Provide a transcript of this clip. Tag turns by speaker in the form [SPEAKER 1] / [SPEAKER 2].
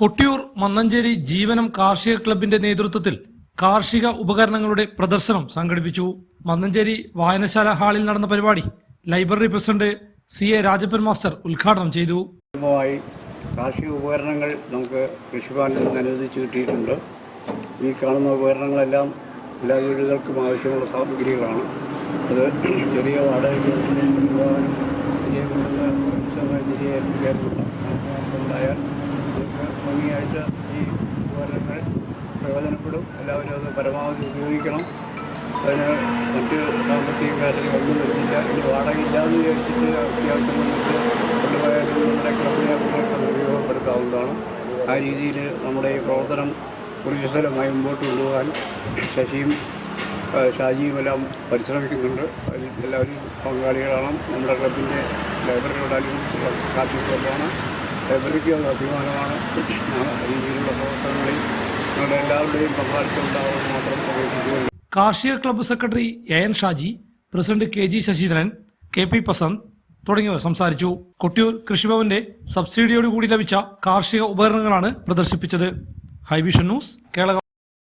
[SPEAKER 1] കൊട്ടിയൂർ മന്നഞ്ചേരി ജീവനം കാർഷിക ക്ലബിന്റെ നേതൃത്വത്തിൽ കാർഷിക ഉപകരണങ്ങളുടെ പ്രദർശനം സംഘടിപ്പിച്ചു. മന്നഞ്ചേരി വായനശാല ഹാളിൽ നടന്ന പരിപാടി library president C A Rajappan master ഉദ്ഘാടനം ചെയ്തു.
[SPEAKER 2] കാർഷിക ഉപകരണങ്ങൾ നമുക്ക് കൃഷിഭവനിൽ നിന്ന് അനുവദിച്ച് കിട്ടിയിട്ടുണ്ട്. ഈ കാണുന്ന ഉപകരണങ്ങളെല്ലാം എല്ലാ വീടുകൾക്കും ആവശ്യമുള്ള സാമഗ്രികളാണ്. അത് ചെറിയ വാടക കൊണ്ടുപോകാനും ചെറിയ ഭംഗിയായിട്ട് ഈ ഉപകരണങ്ങൾ പ്രയോജനപ്പെടും. എല്ലാവരും അത് പരമാവധി ഉപയോഗിക്കണം. അതിന് മറ്റ് സാമ്പത്തിക കാര്യങ്ങൾ ഒന്നും വരുന്നില്ല ഇനി വാടകയില്ലാന്ന് വിചാരിച്ചിട്ട് അത്യാവശ്യം വന്നിട്ട് കൊണ്ടുപോയാലും നമ്മുടെ ക്ലബിനെ അത് ഉപയോഗപ്പെടുത്താവുന്നതാണ്. ആ രീതിയിൽ നമ്മുടെ ഈ പ്രവർത്തനം ഊർജസ്വലമായി മുമ്പോട്ട് കൊണ്ടുപോകാൻ ശശിയും ഷാജിയും എല്ലാം പരിശ്രമിക്കുന്നുണ്ട്. അതിൽ എല്ലാവരും പങ്കാളികളാണ്. നമ്മുടെ ക്ലബിന്റെ ലൈബ്രറിയോടാലും കാർഷിക ക്ലബ്ബാണ് ലൈബ്രറിക്ക് അഭിമാനമാണ്. രീതിയിലുള്ള പ്രവർത്തനങ്ങളിൽ ഞങ്ങളുടെ എല്ലാവരുടെയും പങ്കാളിത്തം ഉണ്ടാവുമെന്ന് മാത്രം
[SPEAKER 1] കാർഷിക club secretary A N Shaji president K G Sasidharan K P Prasanth തുടങ്ങിയവർ സംസാരിച്ചു. കൊട്ടിയൂർ കൃഷിഭവന്റെ സബ്സിഡിയോടുകൂടി ലഭിച്ച കാർഷിക ഉപകരണങ്ങളാണ് പ്രദർശിപ്പിച്ചത്. ഹൈവിഷൻ ന്യൂസ് കേരള